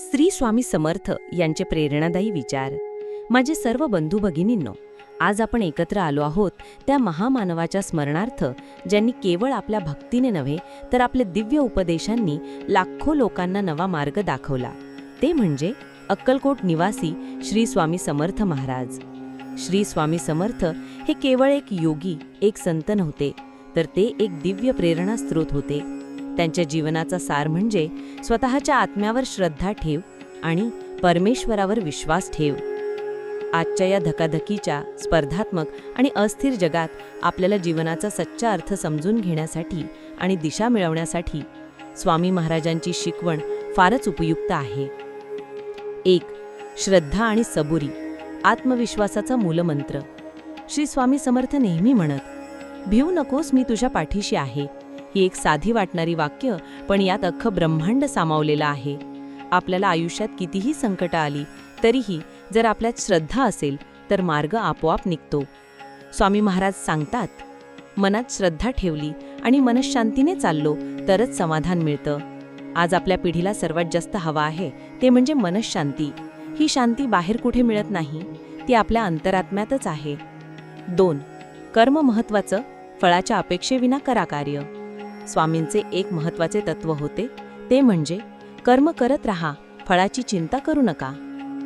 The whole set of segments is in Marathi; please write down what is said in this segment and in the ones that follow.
श्री स्वामी समर्थ यांचे प्रेरणादायी विचार. माझे सर्व बंधू भगिनींनो आज आपण एकत्र आलो आहोत त्या महामानवाच्या स्मरणार्थ ज्यांनी केवळ आपल्या भक्तीने नव्हे तर आपल्या दिव्य उपदेशांनी लाखो लोकांना नवा मार्ग दाखवला. ते म्हणजे अक्कलकोट निवासी श्री स्वामी समर्थ महाराज. श्री स्वामी समर्थ हे केवळ एक योगी एक संत नव्हते तर ते एक दिव्य प्रेरणा स्रोत होते. त्यांच्या जीवनाचा सार म्हणजे स्वतःच्या आत्म्यावर श्रद्धा ठेव आणि परमेश्वरावर विश्वास ठेव. आजच्या या धकाधकीच्या स्पर्धात्मक आणि अस्थिर जगात आपल्याला जीवनाचा सच्चा अर्थ समजून घेण्यासाठी आणि दिशा मिळवण्यासाठी स्वामी महाराजांची शिकवण फारच उपयुक्त आहे. एक श्रद्धा आणि सबुरी आत्मविश्वासाचा मूलमंत्र. श्री स्वामी समर्थ नेहमी म्हणत भिऊ नकोस मी तुझ्या पाठीशी आहे. ही एक साधी वाटणारी वाक्य पण यात अख्खं ब्रह्मांड सामावलेलं आहे. आपल्याला आयुष्यात कितीही संकट आली तरीही जर आपल्यात श्रद्धा असेल तर मार्ग आपोआप निघतो. स्वामी महाराज सांगतात मनात श्रद्धा ठेवली आणि मनशांतीने चाललो तरच समाधान मिळतं. आज आपल्या पिढीला सर्वात जास्त हवा आहे ते म्हणजे मनशांती. ही शांती बाहेर कुठे मिळत नाही ती आपल्या अंतरात्म्यातच आहे. दोन कर्म महत्वाचं फळाच्या अपेक्षेविना करा कार्य. स्वामींचे एक महत्त्वाचे तत्व होते. ते म्हणजे कर्म करत राहा फळाची चिंता करू नका.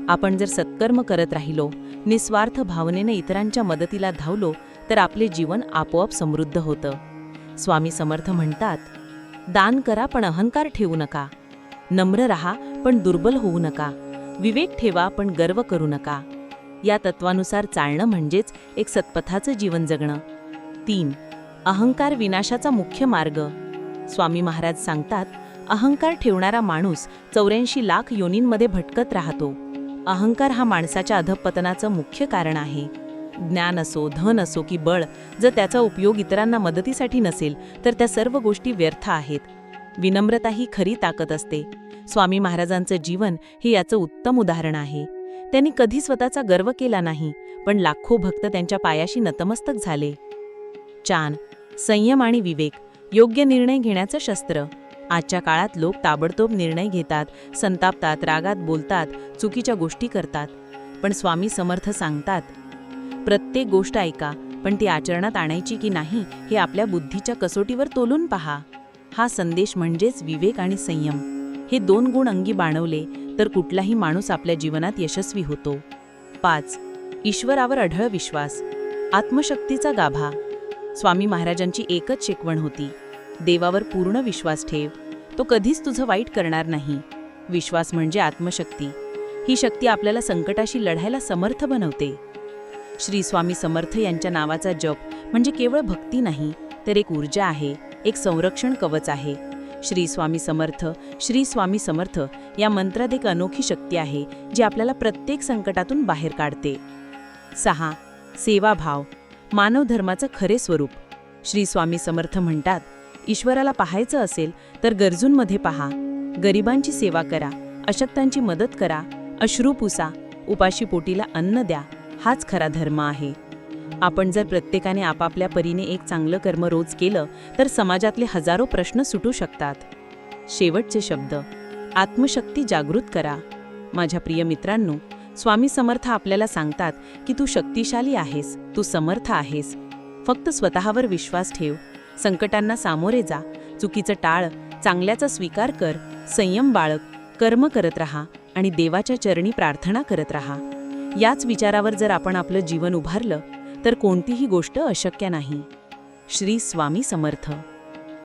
आपण जर सत्कर्म करत राहिलो निस्वार्थ भावनेने इतरांच्या मदतीला धावलो तर आपले जीवन आपोआप समृद्ध होतं. स्वामी समर्थ म्हणतात दान करा पण अहंकार ठेवू नका. नम्र रहा पण दुर्बल होऊ नका. विवेक ठेवा पण गर्व करू नका. या तत्वानुसार चालणं म्हणजेच एक सत्पथाचं जीवन जगणं. तीन अहंकार विनाशाचा मुख्य मार्ग. स्वामी महाराज सांगतात अहंकार ठेवणारा माणूस चौऱ्याऐंशी लाख योनींमध्ये भटकत राहतो. अहंकार हा माणसाच्या अधपतनाचं मुख्य कारण आहे. ज्ञान असो धन असो की बळ जर त्याचा उपयोग इतरांना मदतीसाठी नसेल तर त्या सर्व गोष्टी व्यर्थ आहेत. विनम्रता ही खरी ताकद असते. स्वामी महाराजांचं जीवन हे याचं उत्तम उदाहरण आहे. त्यांनी कधी स्वतःचा गर्व केला नाही पण लाखो भक्त त्यांच्या पायाशी नतमस्तक झाले. चान संयम आणि विवेक योग्य निर्णय घेण्याचं शस्त्र. आजच्या काळात लोक ताबडतोब निर्णय घेतात संतापतात रागात बोलतात चुकीच्या गोष्टी करतात. पण स्वामी समर्थ सांगतात प्रत्येक गोष्ट ऐका पण ती आचरणात आणायची की नाही हे आपल्या बुद्धीच्या कसोटीवर तोलून पहा. हा संदेश म्हणजेच विवेक आणि संयम. हे दोन गुण अंगी बाणवले तर कुठलाही माणूस आपल्या जीवनात यशस्वी होतो. पाच ईश्वरावर अढळ विश्वास. आत्मशक्तीचा गाभा. स्वामी महाराजांची एकच शिकवण होती. देवावर पूर्ण विश्वास ठेव. तो कधीच तुझं वाईट करणार नाही. विश्वास म्हणजे आत्मशक्ती. ही शक्ती आपल्याला संकटाशी लढायला समर्थ बनवते. श्री स्वामी समर्थ यांच्या नावाचा जप म्हणजे केवळ भक्ती नाही तर एक ऊर्जा आहे एक संरक्षण कवच आहे. श्री स्वामी समर्थ श्री स्वामी समर्थ या मंत्रात एक अनोखी शक्ती आहे जी आपल्याला प्रत्येक संकटातून बाहेर काढते. सहा. सेवाभाव. मानव धर्माचं खरे स्वरूप. श्री स्वामी समर्थ म्हणतात ईश्वराला पाहायचं असेल तर गरजूंमध्ये पहा. गरिबांची सेवा करा अशक्तांची मदत करा अश्रू पुसा उपाशी पोटीला अन्न द्या हाच खरा धर्म आहे. आपण जर प्रत्येकाने आपापल्या परीने एक चांगलं कर्म रोज केलं तर समाजातले हजारो प्रश्न सुटू शकतात. शेवटचे शब्द आत्मशक्ती जागृत करा. माझ्या प्रिय मित्रांनो स्वामी समर्थ आपल्याला सांगतात की तू शक्तिशाली आहेस तू समर्थ आहेस. फक्त स्वतःवर विश्वास ठेव. संकटांना सामोरे जा. चुकीचं टाळ चांगल्याचा स्वीकार कर. संयम बाळग. कर्म करत राहा आणि देवाच्या चरणी प्रार्थना करत राहा. याच विचारावर जर आपण आपलं जीवन उभारलं तर कोणतीही गोष्ट अशक्य नाही. श्री स्वामी समर्थ.